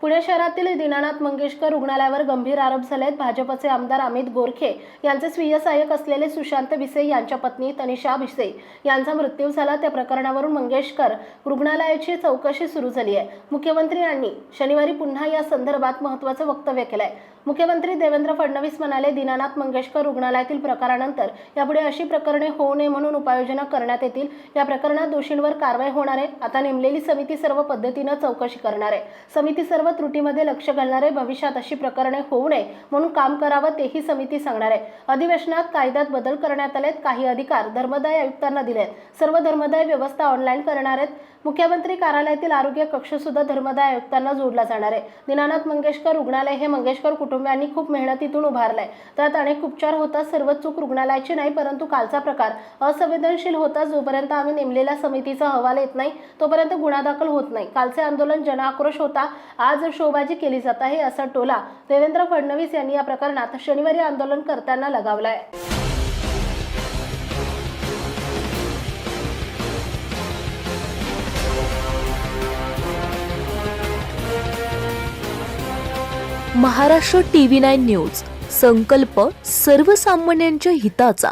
पुणे शहरातील दीनानाथ मंगेशकर रुग्णालयावर गंभीर आरोप झालेत. भाजपचे आमदार अमित गोरखे यांचे स्वीय सहाय्यक असलेले सुशांत भिसे यांच्या पत्नी तनिषा भिसे यांचा मृत्यू झाला. त्या प्रकरणावरून मंगेशकर रुग्णालयाची चौकशी सुरू झाली आहे. मुख्यमंत्री यांनी शनिवारी पुन्हा या संदर्भात महत्त्वाचं वक्तव्य केलंय. मुख्यमंत्री देवेंद्र फडणवीस म्हणाले दीनानाथ मंगेशकर रुग्णालयातील प्रकारानंतर यापुढे अशी प्रकरणे होऊ नये म्हणून उपाययोजना करण्यात येतील. या प्रकरणात दोषींवर कारवाई होणार आहे. आता नेमलेली समिती सर्व पद्धतीनं चौकशी करणार आहे. समिती सर्व त्रुटीमध्ये लक्ष घालणारे भविष्यात अशी प्रकरणे होऊ नये म्हणून काम करावं तेही समिती सांगणार आहे. अधिवेशनात कायद्यात बदल करण्यात आलेत. काही अधिकार धर्मदाय आयुक्तांना दिलेत. सर्व धर्मदाय व्यवस्था ऑनलाईन करणार आहेत. मुख्यमंत्री कार्यालयातील आरोग्य कक्ष सुद्धा धर्मदाय आयुक्तांना जोडला जाणार आहे. दीनानाथ मंगेशकर रुग्णालय हे मंगेशकर कुटुंबियांनी खूप मेहनतीतून उभारलंय. त्यात अनेक उपचार होतात सर्व चूक रुग्णालयाची नाही परंतु कालचा प्रकार असंवेदनशील होता जोपर्यंत आम्ही नेमलेल्या समितीचा अहवाल येत नाही तोपर्यंत गुन्हा दाखल होत नाही. कालचे आंदोलन जनआक्रोश होता. आज आज शोबाजी केली जात आहे असा टोला देवेंद्र फडणवीस यांनी या प्रकरणात शनिवारी आंदोलन करताना लगावलाय. महाराष्ट्र टीव्ही नाईन न्यूज संकल्प सर्वसामान्यांच्या हिताचा.